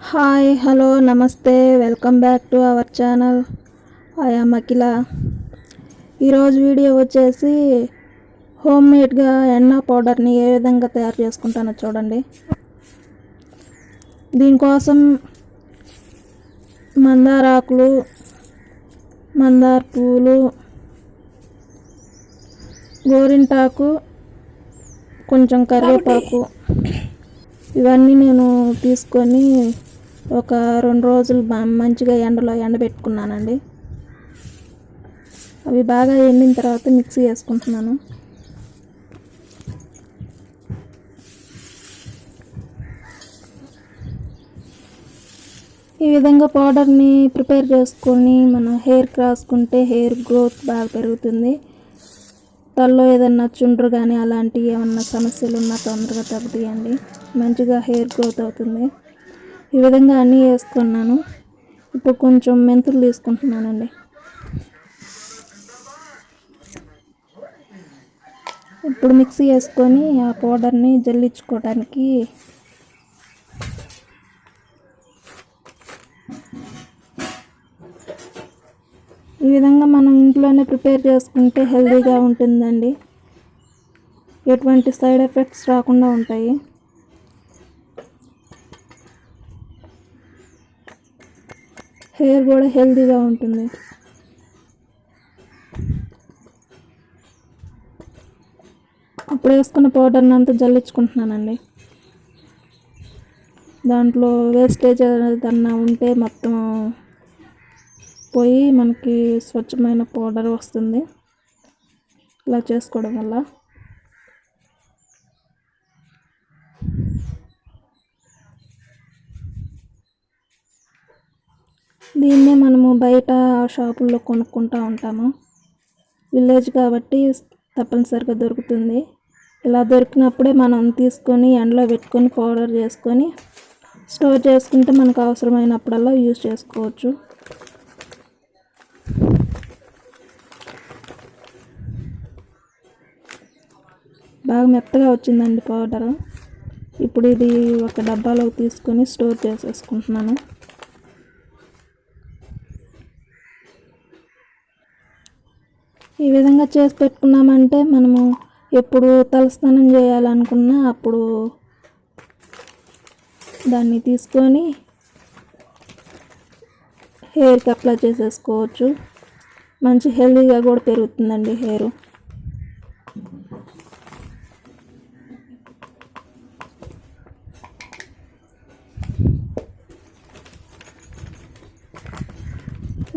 Hi hello నమస్తే welcome back to our channel ఆయా అఖిల ఈరోజు వీడియో వచ్చేసి హోమ్ మేడ్గా ఎన్న పౌడర్ని ఏ విధంగా తయారు చేసుకుంటానో చూడండి. దీనికోసం మందార ఆకులు మందార పువ్వులు గోరింటాకు కొంచెం కరివేపాకు ఇవన్నీ నేను తీసుకొని ఒక రెండు రోజులు మంచిగా ఎండలో ఎండబెట్టుకున్నానండి అవి బాగా ఎండిన తర్వాత మిక్సీ వేసుకుంటున్నాను ఈ విధంగా పౌడర్ని ప్రిపేర్ చేసుకొని మనం హెయిర్కి రాసుకుంటే హెయిర్ గ్రోత్ బాగా పెరుగుతుంది. తలలో ఏదన్నా చుండ్రు కానీ అలాంటివి ఏమన్నా సమస్యలు ఉన్నా తొందరగా తగ్గుతాయండి మంచిగా హెయిర్ గ్రోత్ అవుతుంది. ఈ విధంగా అన్నీ వేసుకున్నాను ఇప్పుడు కొంచెం మెంతులు తీసుకుంటున్నానండి. ఇప్పుడు మిక్సీ వేసుకొని ఆ పౌడర్ని జల్లించుకోవడానికి ఈ విధంగా మనం ఇంట్లోనే ప్రిపేర్ చేసుకుంటే హెల్తీగా ఉంటుందండి. ఎటువంటి సైడ్ ఎఫెక్ట్స్ రాకుండా ఉంటాయి. హెయిర్ కూడా హెల్తీగా ఉంటుంది. అప్పుడు వేసుకున్న పౌడర్ని అంతా జల్లించుకుంటున్నానండి. దాంట్లో వేస్టేజ్ ఏదన్నా ఉంటే మొత్తం పోయి మనకి స్వచ్ఛమైన పౌడర్ వస్తుంది. ఇలా చేసుకోవడం వల్ల దీన్నే మనము బయట షాపుల్లో కొనుక్కుంటూ ఉంటాము. విలేజ్ కాబట్టి తప్పనిసరిగా దొరుకుతుంది. ఇలా దొరికినప్పుడే మనం తీసుకొని ఎండలో పెట్టుకొని పౌడర్ చేసుకొని స్టోర్ చేసుకుంటే మనకు అవసరమైనప్పుడల్లా యూజ్ చేసుకోవచ్చు. బాగా మెత్తగా వచ్చిందండి పౌడర్. ఇప్పుడు ఇది ఒక డబ్బాలో తీసుకొని స్టోర్ చేసేసుకుంటున్నాను. ఈ విధంగా చేసి పెట్టుకున్నామంటే మనము ఎప్పుడు తలస్నానం చేయాలనుకున్నా అప్పుడు దాన్ని తీసుకొని హెయిర్కి అప్లై చేసేసుకోవచ్చు. మంచి హెల్తీగా కూడా పెరుగుతుందండి హెయిర్.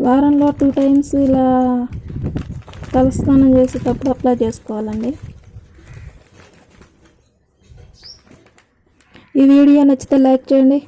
వారంలో టూ టైమ్స్ ఇలా తలస్నానం చేసేటప్పుడు అప్లై చేసుకోవాలండి. ఈ వీడియో నచ్చితే లైక్ చేయండి.